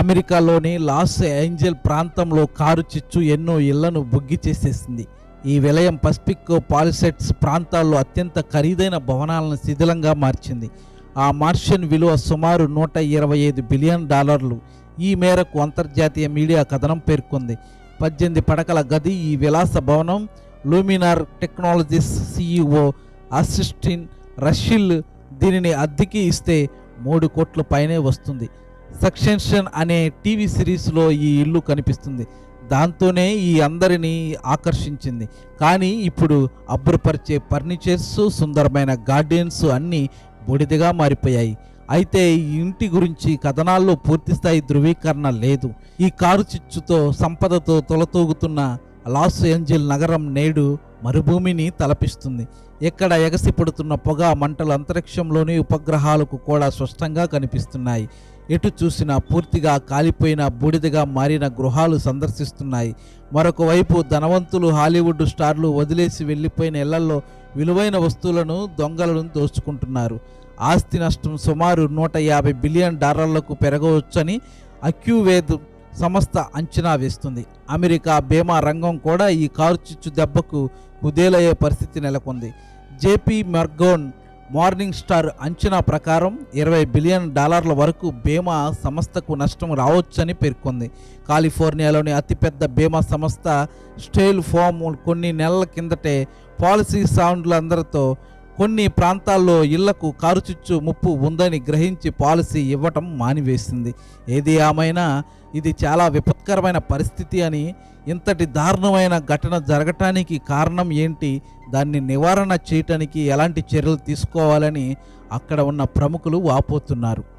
అమెరికాలోని loss Angel ప్రాంతంలో car చిచ్చు ఎన్నో ఇళ్ళను బుగ్గి చేసేసింది. ఈ విలయం పసిఫిక్ పాలిసెట్స్ ప్రాంతాల్లో అత్యంత ఖరీదైన భవనాలను శిథిలంగా మార్చింది. ఆ మార్షియన్ విలువ సుమారు నూట ఇరవై ఐదు బిలియన్ డాలర్లు. ఈ మేరకు అంతర్జాతీయ మీడియా కథనం పేర్కొంది. పద్దెనిమిది పడకల గది ఈ విలాస భవనం లూమినార్ టెక్నాలజీస్ సిఇఓ అసిస్టిన్ రషిల్ దీనిని అద్దెకి ఇస్తే మూడు కోట్ల పైనే వస్తుంది. సక్సెన్షన్ అనే టీవీ సిరీస్లో ఈ ఇల్లు కనిపిస్తుంది. దాంతోనే ఈ అందరినీ ఆకర్షించింది. కానీ ఇప్పుడు అబ్బురపరిచే ఫర్నిచర్స్ సుందరమైన గార్డెన్స్ అన్నీ బూడిదగా మారిపోయాయి. అయితే ఈ ఇంటి గురించి కథనాల్లో పూర్తిస్థాయి ధృవీకరణ లేదు. ఈ కారు చిచ్చుతో సంపదతో తొలతూగుతున్న లాస్ ఏంజల్ నగరం నేడు మరుభూమిని తలపిస్తుంది. ఎక్కడ ఎగసిపడుతున్న పొగ మంటలు అంతరిక్షంలోని ఉపగ్రహాలకు కూడా స్పష్టంగా కనిపిస్తున్నాయి. ఎటు చూసినా పూర్తిగా కాలిపోయిన బూడిదగా మారిన గృహాలు సందర్శిస్తున్నాయి. మరొక వైపు ధనవంతులు హాలీవుడ్ స్టార్లు వదిలేసి వెళ్ళిపోయిన ఇళ్ళలో విలువైన వస్తువులను దొంగలను దోచుకుంటున్నారు. ఆస్తి నష్టం సుమారు నూట యాభై బిలియన్ డాలర్లకు పెరగవచ్చని అక్యూవేద్ సంస్థ అంచనా వేస్తుంది. అమెరికా బీమా రంగం కూడా ఈ కారు చిచ్చు దెబ్బకు కుదేలయ్యే పరిస్థితి నెలకొంది. జేపీ మెర్గోన్ మార్నింగ్ స్టార్ అంచనా ప్రకారం ఇరవై బిలియన్ డాలర్ల వరకు బీమా సంస్థకు నష్టం రావచ్చని పేర్కొంది. కాలిఫోర్నియాలోని అతిపెద్ద బీమా సంస్థ స్టేల్ ఫోమ్ కొన్ని నెలల కిందటే పాలసీ సౌండ్లందరితో కొన్ని ప్రాంతాల్లో ఇళ్ళకు కారుచిచ్చు ముప్పు ఉందని గ్రహించి పాలసీ ఇవ్వటం మానివేసింది. ఏది ఏమైనా ఇది చాలా విపత్కరమైన పరిస్థితి అని ఇంతటి దారుణమైన ఘటన జరగటానికి కారణం ఏంటి? దాన్ని నివారణ చేయటానికి ఎలాంటి చర్యలు తీసుకోవాలని అక్కడ ఉన్న ప్రముఖులు వాపోతున్నారు.